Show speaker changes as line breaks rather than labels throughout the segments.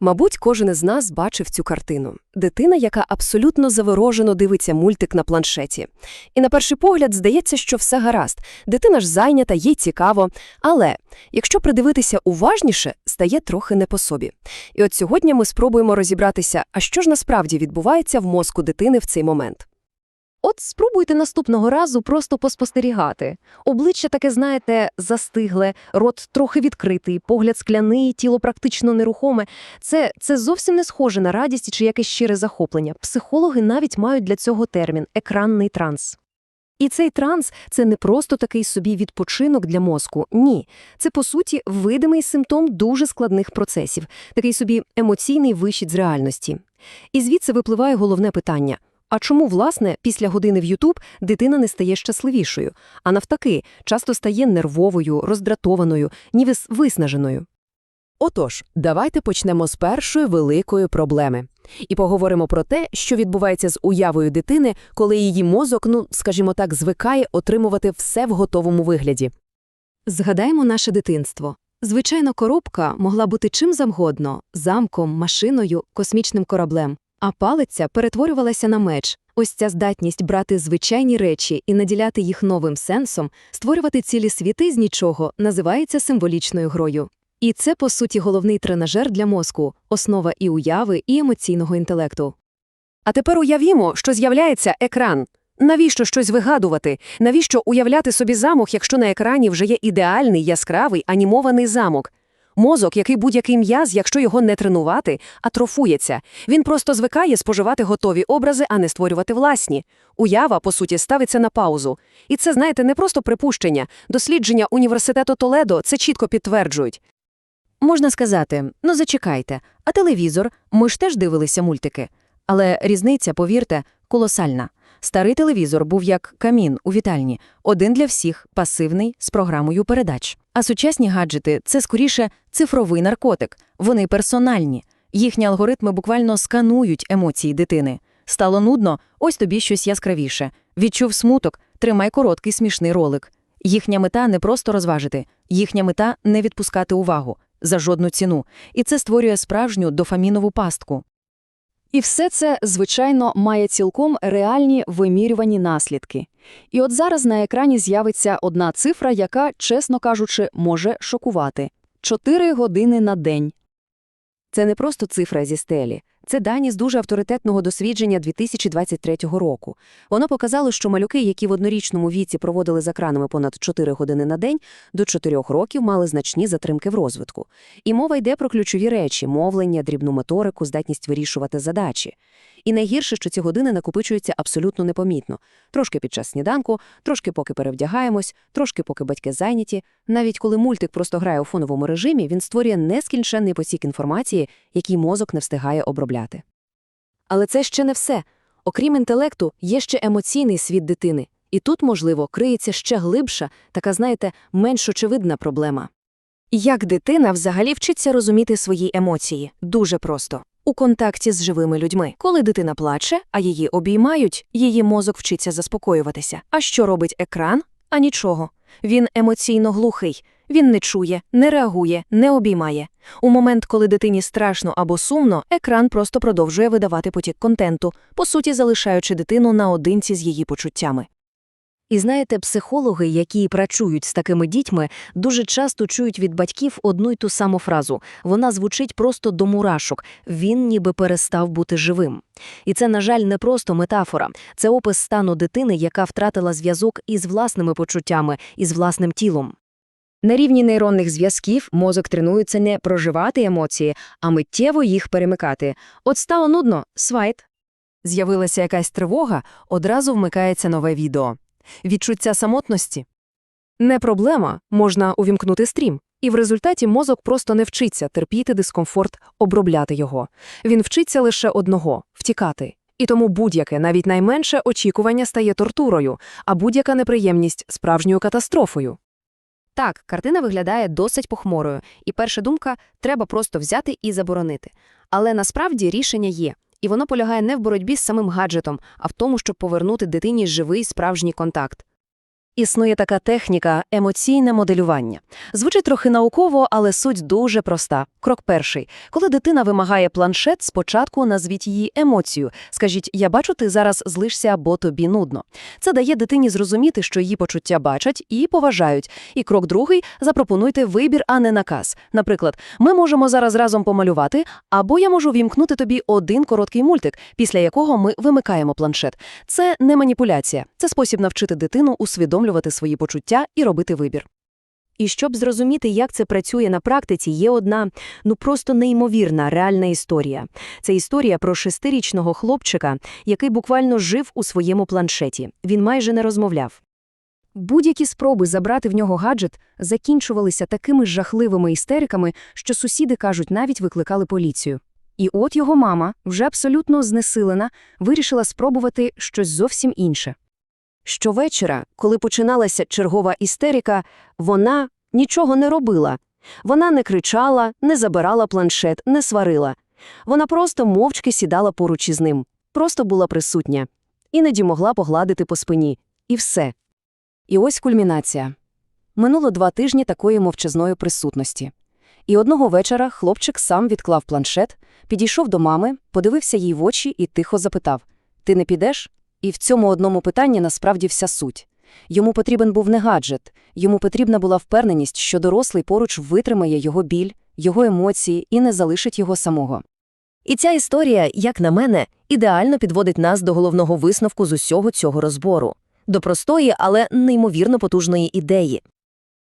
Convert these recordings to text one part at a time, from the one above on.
Мабуть, кожен із нас бачив цю картину. Дитина, яка абсолютно заворожено дивиться мультик на планшеті. І на перший погляд здається, що все гаразд. Дитина ж зайнята, їй цікаво. Але якщо придивитися уважніше, стає трохи не по собі. І от сьогодні ми спробуємо розібратися, а що ж насправді відбувається в мозку дитини в цей момент.
От спробуйте наступного разу просто поспостерігати. Обличчя таке, знаєте, застигле, рот трохи відкритий, погляд скляний, тіло практично нерухоме. Це, це зовсім не схоже на радість чи якесь щире захоплення. Психологи навіть мають для цього термін екранний транс. І цей транс це не просто такий собі відпочинок для мозку. Ні, це по суті видимий симптом дуже складних процесів, такий собі емоційний вихід з реальності. І звідси випливає головне питання. А чому, власне, після години в Ютуб дитина не стає щасливішою, а навтаки, часто стає нервовою, роздратованою, ніби виснаженою?
Отож, давайте почнемо з першої великої проблеми. І поговоримо про те, що відбувається з уявою дитини, коли її мозок, ну, скажімо так, звикає отримувати все в готовому вигляді.
Згадаємо наше дитинство. Звичайно, коробка могла бути чим завгодно – замком, машиною, космічним кораблем. А палиця перетворювалася на меч. Ось ця здатність брати звичайні речі і наділяти їх новим сенсом, створювати цілі світи з нічого, називається символічною грою. І це, по суті, головний тренажер для мозку, основа і уяви, і емоційного інтелекту.
А тепер уявімо, що з'являється екран. Навіщо щось вигадувати? Навіщо уявляти собі замок, якщо на екрані вже є ідеальний, яскравий, анімований замок? Мозок, який будь-який м'яз, якщо його не тренувати, атрофується. Він просто звикає споживати готові образи, а не створювати власні. Уява, по суті, ставиться на паузу. І це, знаєте, не просто припущення. Дослідження університету Толедо це чітко підтверджують.
Можна сказати, ну зачекайте, а телевізор, ми ж теж дивилися мультики. Але різниця, повірте, колосальна. Старий телевізор був як камін у вітальні, один для всіх, пасивний, з програмою передач. А сучасні гаджети – це скоріше цифровий наркотик. Вони персональні. Їхні алгоритми буквально сканують емоції дитини. Стало нудно, ось тобі щось яскравіше. Відчув смуток, тримай короткий смішний ролик. Їхня мета не просто розважити, їхня мета не відпускати увагу за жодну ціну. І це створює справжню дофамінову пастку.
І все це, звичайно, має цілком реальні вимірювані наслідки. І от зараз на екрані з'явиться одна цифра, яка, чесно кажучи, може шокувати – 4 години на день.
Це не просто цифра зі стелі. Це дані з дуже авторитетного дослідження 2023 року. Воно показало, що малюки, які в однорічному віці проводили за екранами понад 4 години на день, до 4 років мали значні затримки в розвитку. І мова йде про ключові речі – мовлення, дрібну моторику, здатність вирішувати задачі. І найгірше, що ці години накопичуються абсолютно непомітно. Трошки під час сніданку, трошки поки перевдягаємось, трошки поки батьки зайняті. Навіть коли мультик просто грає у фоновому режимі, він створює нескінченний потік інформації, який мозок не встигає обробляти. Але це ще не все. Окрім інтелекту, є ще емоційний світ дитини. І тут, можливо, криється ще глибша, така, знаєте, менш очевидна проблема. Як дитина взагалі вчиться розуміти свої емоції? Дуже просто. У контакті з живими людьми. Коли дитина плаче, а її обіймають, її мозок вчиться заспокоюватися. А що робить екран? А нічого. Він емоційно глухий. Він не чує, не реагує, не обіймає. У момент, коли дитині страшно або сумно, екран просто продовжує видавати потік контенту, по суті, залишаючи дитину наодинці з її почуттями.
І знаєте, психологи, які працюють з такими дітьми, дуже часто чують від батьків одну й ту саму фразу. Вона звучить просто до мурашок. Він ніби перестав бути живим. І це, на жаль, не просто метафора. Це опис стану дитини, яка втратила зв'язок із власними почуттями, із власним тілом.
На рівні нейронних зв'язків мозок тренується не проживати емоції, а миттєво їх перемикати. От стало нудно – свайт.
З'явилася якась тривога, одразу вмикається нове відео. Відчуття самотності? Не проблема, можна увімкнути стрім. І в результаті мозок просто не вчиться терпіти дискомфорт, обробляти його. Він вчиться лише одного – втікати. І тому будь-яке, навіть найменше очікування стає тортурою, а будь-яка неприємність – справжньою катастрофою.
Так, картина виглядає досить похмурою, і перша думка – треба просто взяти і заборонити. Але насправді рішення є. І воно полягає не в боротьбі з самим гаджетом, а в тому, щоб повернути дитині живий справжній контакт. Існує така техніка емоційне моделювання. Звучить трохи науково, але суть дуже проста. Крок перший. Коли дитина вимагає планшет, спочатку назвіть її емоцію. Скажіть, я бачу, ти зараз злишся або тобі нудно. Це дає дитині зрозуміти, що її почуття бачать і поважають. І крок другий – запропонуйте вибір, а не наказ. Наприклад, ми можемо зараз разом помалювати, або я можу вімкнути тобі один короткий мультик, після якого ми вимикаємо планшет. Це не маніпуляція, це спосіб навчити дитину усвідомлювати свої почуття і робити вибір.
І щоб зрозуміти, як це працює на практиці, є одна, ну просто неймовірна реальна історія. Це історія про шестирічного хлопчика, який буквально жив у своєму планшеті. Він майже не розмовляв. Будь-які спроби забрати в нього гаджет закінчувалися такими жахливими істериками, що сусіди, кажуть, навіть викликали поліцію. І от його мама, вже абсолютно знесилена, вирішила спробувати щось зовсім інше.
Щовечора, коли починалася чергова істерика, вона нічого не робила. Вона не кричала, не забирала планшет, не сварила. Вона просто мовчки сідала поруч із ним, просто була присутня. Іноді могла погладити по спині. І все. І ось кульмінація. Минуло два тижні такої мовчазної присутності. І одного вечора хлопчик сам відклав планшет, підійшов до мами, подивився їй в очі і тихо запитав «Ти не підеш?» І в цьому одному питанні насправді вся суть. Йому потрібен був не гаджет, йому потрібна була впевненість, що дорослий поруч витримає його біль, його емоції і не залишить його самого.
І ця історія, як на мене, ідеально підводить нас до головного висновку з усього цього розбору. До простої, але неймовірно потужної ідеї.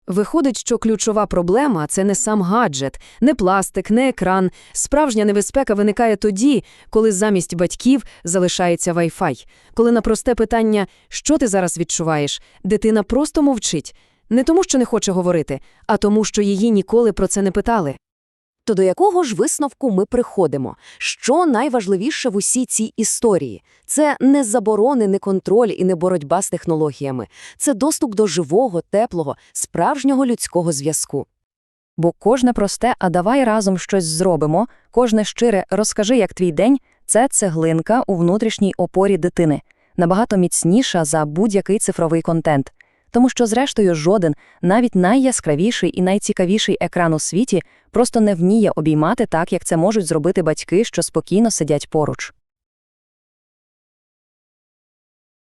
Виходить, що ключова проблема – це не сам гаджет, не пластик, не екран. Справжня небезпека виникає тоді, коли замість батьків залишається Wi-Fi. Коли на просте питання «що ти зараз відчуваєш?», дитина просто мовчить. Не тому, що не хоче говорити, а тому, що її ніколи про це не питали.
То до якого ж висновку ми приходимо? Що найважливіше в усій цій історії? Це не заборони, не контроль і не боротьба з технологіями. Це доступ до живого, теплого, справжнього людського зв'язку.
Бо кожне просте, а давай разом щось зробимо, кожне щире розкажи, як твій день це цеглинка у внутрішній опорі дитини, набагато міцніша за будь-який цифровий контент. Тому що, зрештою, жоден, навіть найяскравіший і найцікавіший екран у світі просто не вміє обіймати так, як це можуть зробити батьки, що спокійно сидять поруч.